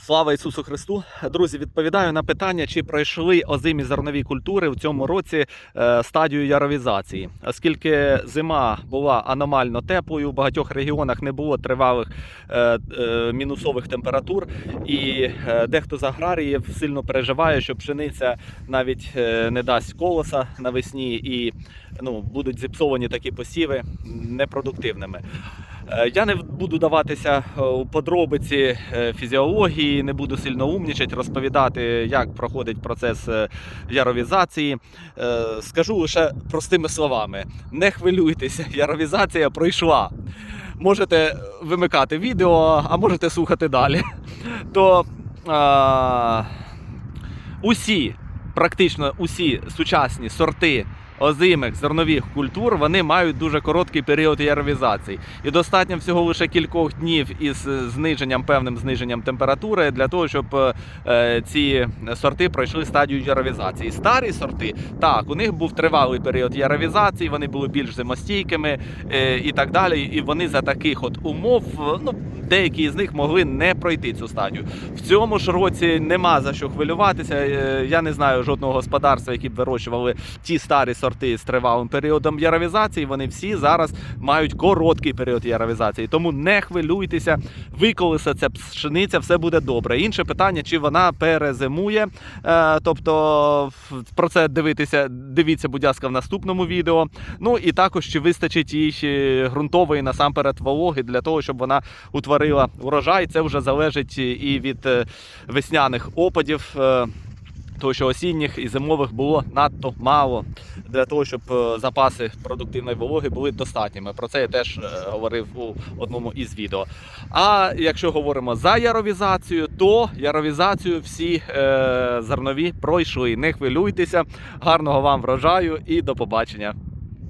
Слава Ісусу Христу! Друзі, відповідаю на питання, чи пройшли озимі зернові культури в цьому році е, стадію яровізації. Оскільки зима була аномально теплою, в багатьох регіонах не було тривалих е, е, мінусових температур, і дехто з аграріїв сильно переживає, що пшениця навіть не дасть колоса навесні і ну, будуть зіпсовані такі посіви непродуктивними. Е, Я не буду даватися е, у подробиці е, фізіології, не буду сильно умнічати, розповідати, як проходить процес яровізації. Скажу лише простими словами: не хвилюйтеся, яровізація пройшла. Можете вимикати відео, а можете слухати далі. То а, усі, практично усі сучасні сорти озимих зернових культур вони мають дуже короткий період яровізації. І достатньо всього лише кількох днів із е, зниженням, певним зниженням температури для того, щоб е, ці сорти пройшли стадію яровізації. Старі сорти, так, у них був тривалий період яровізації, вони були більш зимостійкими е, і так далі. І вони за таких от умов, е, ну, деякі з них могли не пройти цю стадію. В цьому ж році нема за що хвилюватися. Е, Я не знаю жодного господарства, які б вирощували ті старі сорти з тривалим періодом яровізації. Вони всі зараз мають короткий період яровізації. Тому не хвилюйтеся, виколеса ця пшениця, все буде добре. Інше питання, чи вона перезимує. Е, Тобто про це дивитися, дивіться, будь ласка, в наступному відео. Ну і також чи вистачить їй ґрунтової насамперед вологи для того, щоб вона утворила урожай. Це вже залежить і від е, весняних опадів. Тому що осінніх і зимових було надто мало для того, щоб е, запаси продуктивної вологи були достатніми. Про це я теж е, говорив у одному із відео. А якщо говоримо за яровізацію, то яровізацію всі е, зернові пройшли. Не хвилюйтеся, гарного вам врожаю і до побачення.